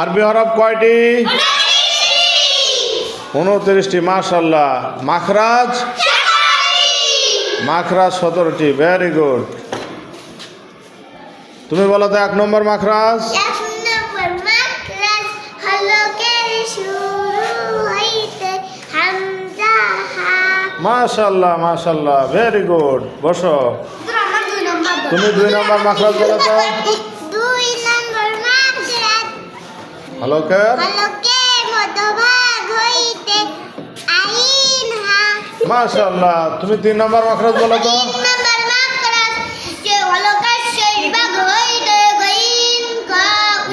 আরবি হরফ কয়টি? উনত্রিশটি মাশাল্লাহ মাখরাজ? মাখরাজ সতেরোটি ভেরি গুড তুমি বলো তো এক নম্বর মাখরাজ? মাশাল্লাহ মাশাল্লাহ ভেরি গুড বসো। আমার দুই নম্বর তুমি দুই নম্বর মাখরাজ বলো তো। হলকের হলকের মধ্যভাগ হইতে আইন হা। মাশাল্লাহ তুমি তিন নম্বর মাখরাজ বলো তো।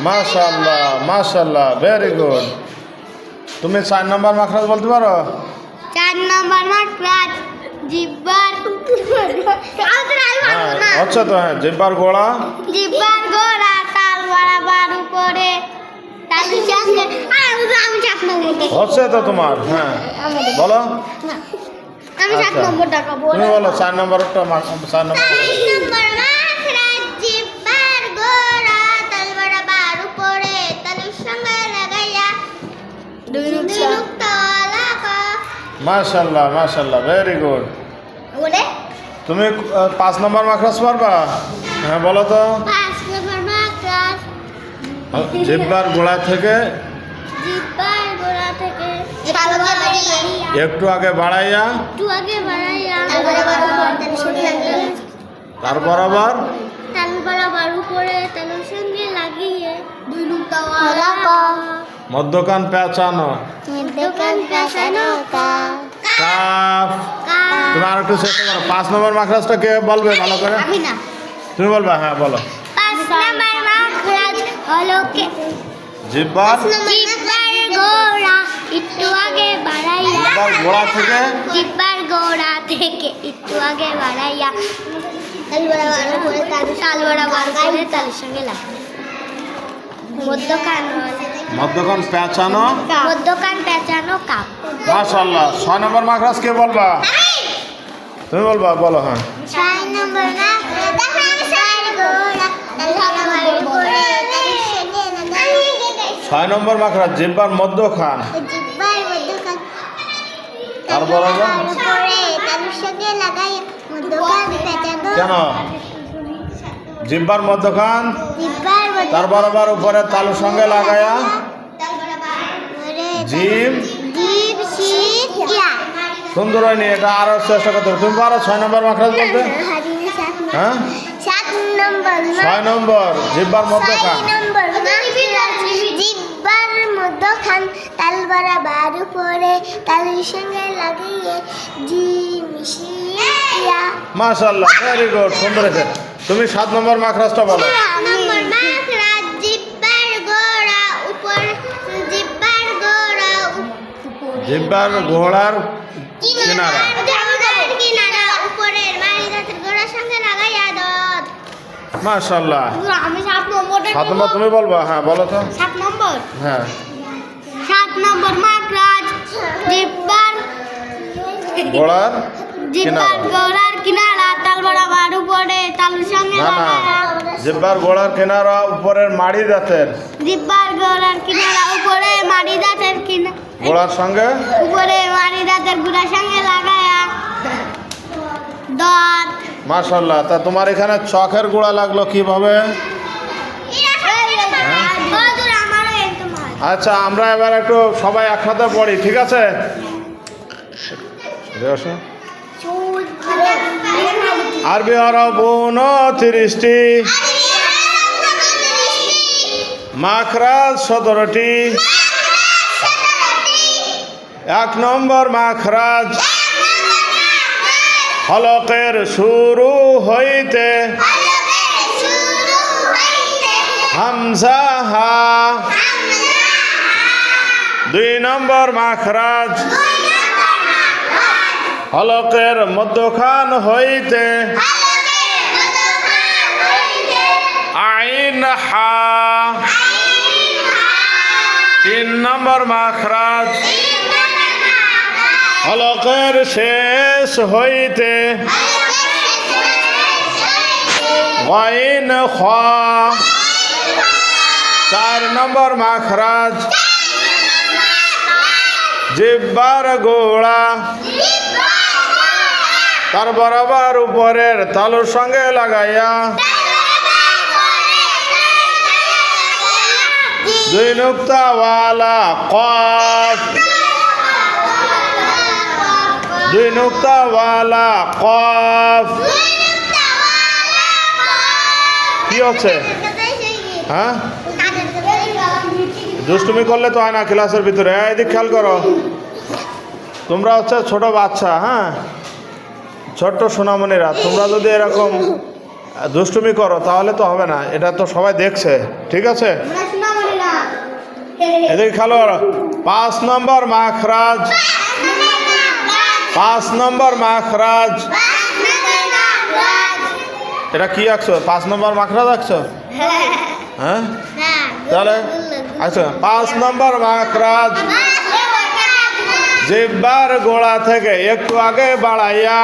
মাশাল্লাহ মাশাল্লাহ ভেরি গুড তুমি চার নম্বর মাখরাজ বলতে পারো? চার নম্বর মাকরাজ জিব্বার হ্যাঁ হচ্ছে তো হ্যাঁ জিব্বার গোড়া। জিব্বার গোড়া তাল বরাবর উপরে। হচ্ছে তো তোমার হ্যাঁ। বলো। আমি সাত আচ্ছা। তুমি বলো চার নম্বরটা চার নম্বর মাশাল্লাহ মাশাল্লাহ ভেরি গুড তুমি পাঁচ নম্বর মাখরাজ পারবা? হ্যাঁ বলো তো। জিব্বার গোড়া থেকে জিব্বার গোড়া থেকে একটু আগে বাড়াইয়া একটু আগে তারপর আবার তাল উপরে তালের সঙ্গে লাগিয়ে। দুই নুক্তা মধ্যকান পেঁচানো। দোকান পেছানো কাফ। তুমি আর একটু চেষ্টা করো। পাঁচ নম্বর মাখরাজটা কে বলবে ভালো করে? তুমি বলবা হ্যাঁ বলো। পাঁচ নম্বর হলো কে জিব্বার জিব্বার গোড়া একটু আগে বাড়াইয়া। জিব্বার গোড়া থেকে জিব্বার গোড়া থেকে একটু আগে বাড়াইয়া। তাল বরাবর করে তাল তাল বরাবর করে তালের সঙ্গে লাগা মধ্যকান পেঁচানো পেঁচানো কাপ নম্বর মাখরাজ কে বলবা? তুমি বলবা বলো হ্যাঁ। ছয় নম্বর গোড়া ছয় নম্বর মাখরাজ জিব্বার মধ্যখান। মধ্যখান। পেঁচানো কেন? জিব্বার মধ্যখান? তারপর আবার উপরে তালুর সঙ্গে লাগায়া? জিম? সুন্দর হয়নি এটা আরও চেষ্টা করতে হবে। তুমি পারো ছয় নম্বর মাখরাজ বলতে? হ্যাঁ? ছয় নম্বর জিব্বার মধ্যখান ছয় নম্বর না জিব্বার মধ্যখান তাল বরাবর উপরে তালের সঙ্গে লাগিয়ে জিম শিয়া মাশাল্লাহ ভেরি গুড সুন্দর হয়েছে। তুমি সাত নম্বর মাখরাজটা বলো। নম্বর মাখরাজ জিব্বার ঘোড়ার কিনারা। কিনারা কিনারা গোড়ার সঙ্গে লাগাইয়া দত মাশাল্লাহ আমি সাত নম্বরটা সাত নম্বর তুমি বলবা হ্যাঁ বলো তো। সাত নম্বর? হ্যাঁ। জিব্বার কিনারা। গোড়ার কিনারা তাল বরাবর উপরে তালুর সঙ্গে না না জিব্বার ঘোড়ার কিনারা উপরের মাড়ি দাঁতের জিব্বার গোড়ার কিনারা উপরে মারি দাঁতের কিনা ঘোড়ার সঙ্গে? উপরে মারি দাঁতের গুড়ার সঙ্গে লাগায়া। দাঁত মাশাল্লাহ তা তোমার এখানে চখের গোড়া লাগল কীভাবে? আচ্ছা আমরা এবার একটু সবাই একসাথে পড়ি, ঠিক আছে। আরবি হরফ উনত্রিশটি, মাখরাজ সতেরোটি, এক নম্বর মাখরাজ হলকের শুরু হইতে হামজা হা দুই নম্বর মাখরাজ। হলকের মধ্যখান হইতে আইন হা। তিন নম্বর মাখরাজ। হলকের শেষ হইতে গাইন খ চার নম্বর মাখরাজ। জিব্বার গোড়া। তার বরাবর উপরের তালুর সঙ্গে লাগাইয়া। দুই নুক্তাওয়ালা কফ। দুই নুক্তাওয়ালা কফ। কি হচ্ছে? হ্যাঁ? দুষ্টুমি করলে তো হয় না ক্লাসের ভিতরে। এদিক খেয়াল করো। তোমরা হচ্ছে ছোট বাচ্চা হ্যাঁ? ছোট্ট সোনামণিরা তোমরা যদি এরকম দুষ্টুমি করো তাহলে তো হবে না। এটা তো সবাই দেখছে ঠিক আছে? এদিকে খেয়াল করো পাঁচ নম্বর মাখরাজ। পাঁচ নম্বর মাখরাজ। এটা কি আঁকছো? পাঁচ নম্বর মাখরাজ আঁকছো? হ্যাঁ। তাহলে আচ্ছা পাঁচ নম্বর মাখরাজ জিব্বার গোড়া থেকে একটু আগে বাড়াইয়া।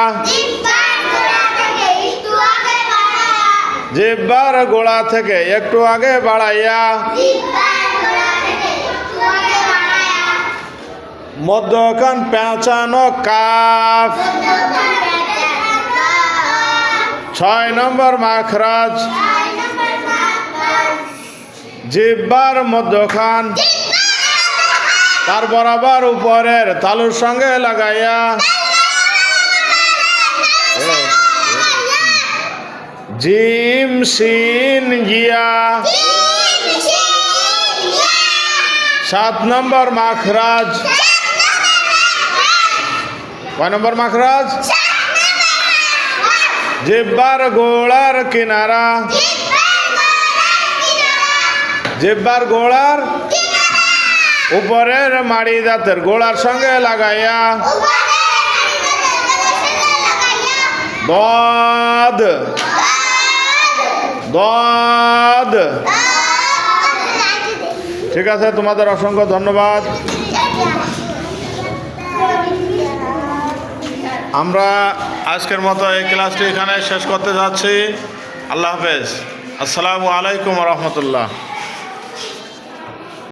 জিব্বার গোড়া থেকে একটু আগে বাড়াইয়া। মধ্যখান পেঁচানো কাফ। ছয় নম্বর মাখরাজ জিব্বার মধ্যখান। তার বরাবর উপরের তালুর সঙ্গে লাগাইয়া। জিম সিন গিয়া। সাত নম্বর মাখরাজ। কয় নম্বর মাখরাজ? জিব্বার গোড়ার কিনারা। জিব্বার গোড়ার উপরের মাড়ি দাঁতের গোড়ার সঙ্গে লাগাইয়া দদ দদ। ঠিক আছে, তোমাদের অসংখ্য ধন্যবাদ। আমরা আজকের মতো এই ক্লাসটি এখানে শেষ করতে যাচ্ছি। আল্লাহ হাফেজ। আসসালামু আলাইকুম রহমতুল্লাহ।